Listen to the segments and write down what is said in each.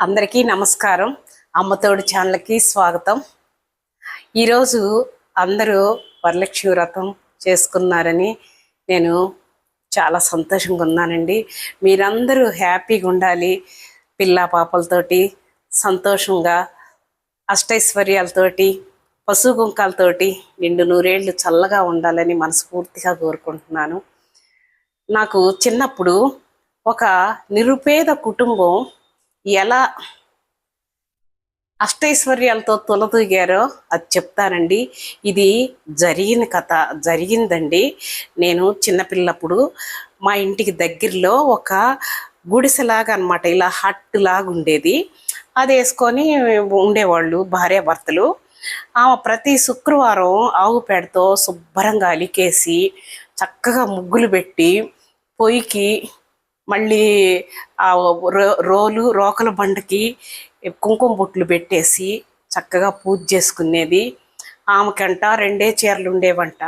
అందరికీ నమస్కారం. అమ్మతోడు ఛానల్కి స్వాగతం. ఈరోజు అందరూ వరలక్ష్మి వ్రతం చేసుకున్నారని నేను చాలా సంతోషంగా ఉన్నానండి. మీరందరూ హ్యాపీగా ఉండాలి. పిల్ల పాపలతోటి సంతోషంగా అష్టైశ్వర్యాలతోటి పశు కుంకాలతోటి నిండు నూరేళ్ళు చల్లగా ఉండాలని మనస్ఫూర్తిగా కోరుకుంటున్నాను. నాకు చిన్నప్పుడు ఒక నిరుపేద కుటుంబం ఎలా అష్టైశ్వర్యాలతో తులతూగారో అది చెప్తానండి. ఇది జరిగిన కథ జరిగిందండి. నేను చిన్నపిల్లప్పుడు మా ఇంటికి దగ్గరలో ఒక గుడిసెలాగా అనమాట ఇలా హట్ లాగా ఉండేది అది వేసుకొని ఉండేవాళ్ళు భార్యాభర్తలు. ఆమె ప్రతి శుక్రవారం ఆవు పేడతో శుభ్రంగా అలికేసి చక్కగా ముగ్గులు పెట్టి పొయ్యికి మళ్ళీ ఆ రోలు రోకల బండకి కుంకుమ బొట్లు పెట్టేసి చక్కగా పూజ చేసుకునేది. ఆమెకంట రెండే చీరలు ఉండేవంట.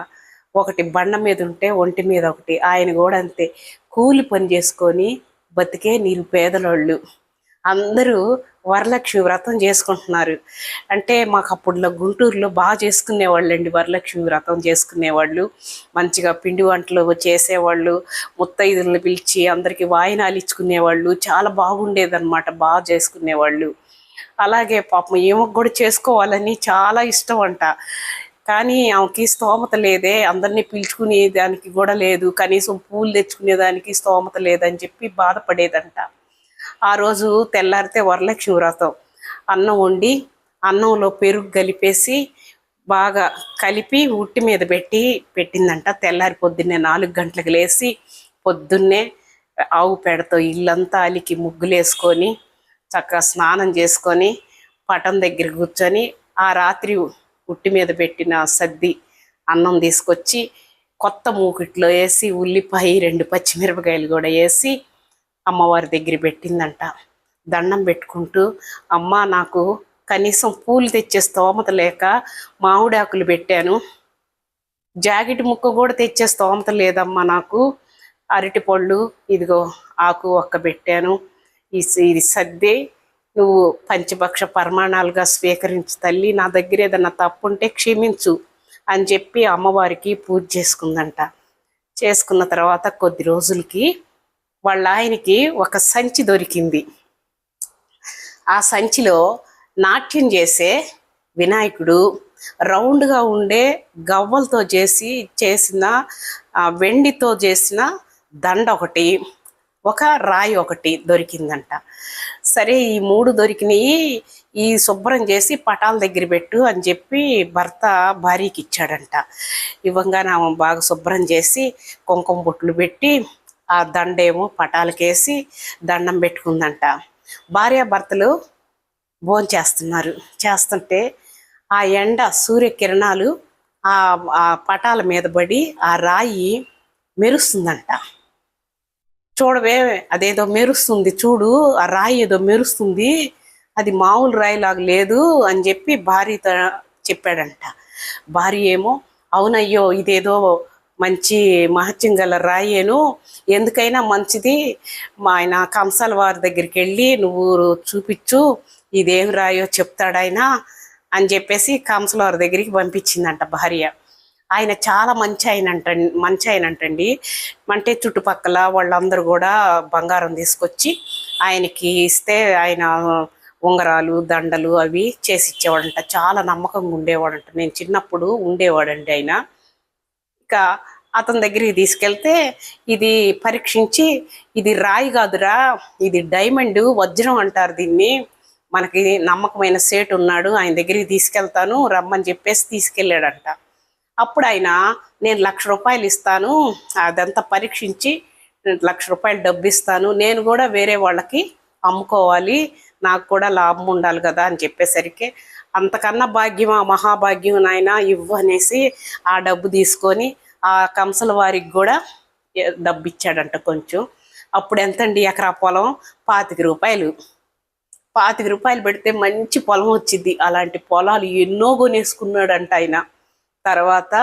ఒకటి బండ మీద ఉంటే ఒంటి మీద ఒకటి. ఆయన కూడా అంతే. కూలి పని చేసుకొని బతికే నిరుపేదలోళ్ళు. అందరూ వరలక్ష్మి వ్రతం చేసుకుంటున్నారు. అంటే మాకు అప్పుడులో గుంటూరులో బాగా చేసుకునేవాళ్ళండి వరలక్ష్మి వ్రతం చేసుకునేవాళ్ళు. మంచిగా పిండి వంటలు చేసేవాళ్ళు ముత్తైదులను పిలిచి అందరికీ వాయినాలు ఇచ్చుకునేవాళ్ళు చాలా బాగుండేదన్నమాట బాగా చేసుకునేవాళ్ళు. అలాగే పాపం ఏమో కూడా చేసుకోవాలని చాలా ఇష్టం అంట కానీ ఆమెకి స్తోమత లేదే అందరినీ పిలుచుకునే దానికి కూడా లేదు కనీసం పూలు తెచ్చుకునే దానికి స్తోమత లేదని చెప్పి బాధపడేదంట. ఆ రోజు తెల్లారితే వరలక్ష్మి వ్రతం. అన్నం వండి అన్నంలో పెరుగు కలిపేసి బాగా కలిపి ఉట్టి మీద పెట్టి పెట్టిందంట. తెల్లారి పొద్దున్నే నాలుగు గంటలకు లేచి పొద్దున్నే ఆవు పేడతో ఇల్లంతా అలికి ముగ్గులేసుకొని చక్కగా స్నానం చేసుకొని పటం దగ్గర కూర్చొని ఆ రాత్రి ఉట్టి మీద పెట్టిన సద్ది అన్నం తీసుకొచ్చి కొత్త మూకిట్లో వేసి ఉల్లిపాయ రెండు పచ్చిమిరపకాయలు కూడా వేసి అమ్మవారి దగ్గర పెట్టిందంట. దండం పెట్టుకుంటూ అమ్మ నాకు కనీసం పూలు తెచ్చే స్తోమత లేక మామిడాకులు పెట్టాను. జాకెట్ ముక్క కూడా తెచ్చే స్తోమత లేదమ్మా నాకు. అరటి పళ్ళు ఇదిగో ఆకు ఒక్క పెట్టాను. ఇది సర్దే. నువ్వు పంచభక్ష పరిమాణాలుగా స్వీకరించు తల్లి నా దగ్గర ఏదన్నా తప్పు ఉంటే క్షమించు అని చెప్పి అమ్మవారికి పూజ చేసుకుందంట. చేసుకున్న తర్వాత కొద్ది రోజులకి వాళ్ళ ఆయనకి ఒక సంచి దొరికింది. ఆ సంచిలో నాట్యం చేసే వినాయకుడు రౌండ్గా ఉండే గవ్వలతో చేసి చేసిన వెండితో చేసిన దండ ఒకటి ఒక రాయి ఒకటి దొరికిందంట. సరే ఈ మూడు దొరికినాయి ఈ శుభ్రం చేసి పటాల దగ్గర పెట్టు అని చెప్పి భర్త భార్యకి ఇచ్చాడంట ఇవ్వంగానే ఆమె బాగా శుభ్రం చేసి కుంకుమ బొట్లు పెట్టి ఆ దండేమో పటాలకేసి దండం పెట్టుకుందంట. భార్యాభర్తలు భోంచేస్తున్నారు. చేస్తుంటే ఆ ఎండ సూర్యకిరణాలు ఆ ఆ పటాల మీద పడి ఆ రాయి మెరుస్తుందంట. చూడవే అదేదో మెరుస్తుంది చూడు ఆ రాయి ఏదో మెరుస్తుంది అది మామూలు రాయిలాగా లేదు అని చెప్పి భార్యతో చెప్పాడంట. భార్య ఏమో అవునయ్యో ఇదేదో మంచి మహత్యం గల రాయేను. ఎందుకైనా మంచిది. మా ఆయన కంసాల వారి దగ్గరికి వెళ్ళి నువ్వు చూపించు ఇదేం రాయో చెప్తాడాయన అని చెప్పేసి కంసల వారి దగ్గరికి పంపించిందంట భార్య. ఆయన చాలా మంచి ఆయన అంట మంచి ఆయన అంటండి అంటే చుట్టుపక్కల వాళ్ళందరూ కూడా బంగారం తీసుకొచ్చి ఆయనకి ఇస్తే ఆయన ఉంగరాలు దండలు అవి చేసి ఇచ్చేవాడంట. చాలా నమ్మకంగా ఉండేవాడంట. నేను చిన్నప్పుడు ఉండేవాడండి ఆయన. ఇంకా అతని దగ్గరికి తీసుకెళ్తే ఇది పరీక్షించి ఇది రాయి కాదురా ఇది డైమండ్ వజ్రం అంటారు దీన్ని. మనకి నమ్మకమైన సేటు ఉన్నాడు ఆయన దగ్గరికి తీసుకెళ్తాను రమ్మని చెప్పేసి తీసుకెళ్ళాడంట. అప్పుడు ఆయన నేను లక్ష రూపాయలు ఇస్తాను అదంతా పరీక్షించి లక్ష రూపాయలు డబ్బు ఇస్తాను నేను కూడా వేరే వాళ్ళకి అమ్ముకోవాలి నాకు కూడా లాభం ఉండాలి కదా అని చెప్పేసరికి అంతకన్నా భాగ్యమా మహాభాగ్యం నాయన ఇవ్వు అనేసి ఆ డబ్బు తీసుకొని ఆ కంసల వారికి కూడా డబ్బు ఇచ్చాడంట కొంచెం. అప్పుడు ఎంతండి ఎకరా పొలం? పాతిక రూపాయలు. పాతిక రూపాయలు పెడితే మంచి పొలం వచ్చింది. అలాంటి పొలాలు ఎన్నో కొనేసుకున్నాడంట ఆయన. తర్వాత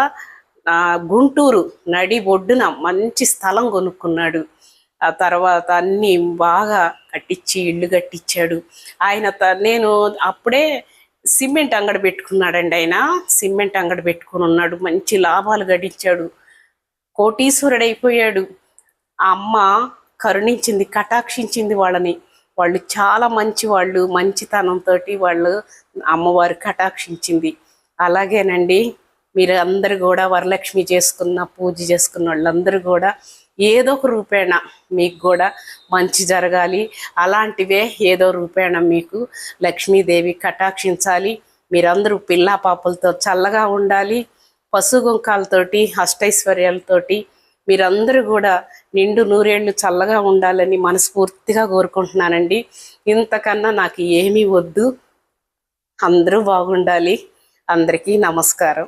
గుంటూరు నడి ఒడ్డున మంచి స్థలం కొనుక్కున్నాడు. ఆ తర్వాత అన్నీ బాగా కట్టించి ఇల్లు కట్టించాడు ఆయన త- నేను అప్పుడే సిమెంట్ అంగడి పెట్టుకున్నాడండి ఆయన. సిమెంట్ అంగడి పెట్టుకుని ఉన్నాడు. మంచి లాభాలు గడించాడు. కోటీశ్వరుడు అయిపోయాడు ఆ అమ్మ కరుణించింది కటాక్షించింది వాళ్ళని. వాళ్ళు చాలా మంచి వాళ్ళు మంచితనంతో వాళ్ళు అమ్మవారు కటాక్షించింది. అలాగేనండి. మీరు అందరు కూడా వరలక్ష్మి చేసుకున్న పూజ చేసుకున్న వాళ్ళందరూ కూడా ఏదో ఒక రూపేణ మీకు కూడా మంచి జరగాలి. అలాంటివే ఏదో రూపేణ మీకు లక్ష్మీదేవి కటాక్షించాలి. మీరందరూ పిల్లా పాపలతో చల్లగా ఉండాలి. పశుగుంకాలతోటి అష్టైశ్వర్యాలతోటి మీరందరూ కూడా నిండు నూరేళ్ళు చల్లగా ఉండాలని మనస్ఫూర్తిగా కోరుకుంటున్నానండి. ఇంతకన్నా నాకు ఏమీ వద్దు. అందరూ బాగుండాలి. అందరికీ నమస్కారం.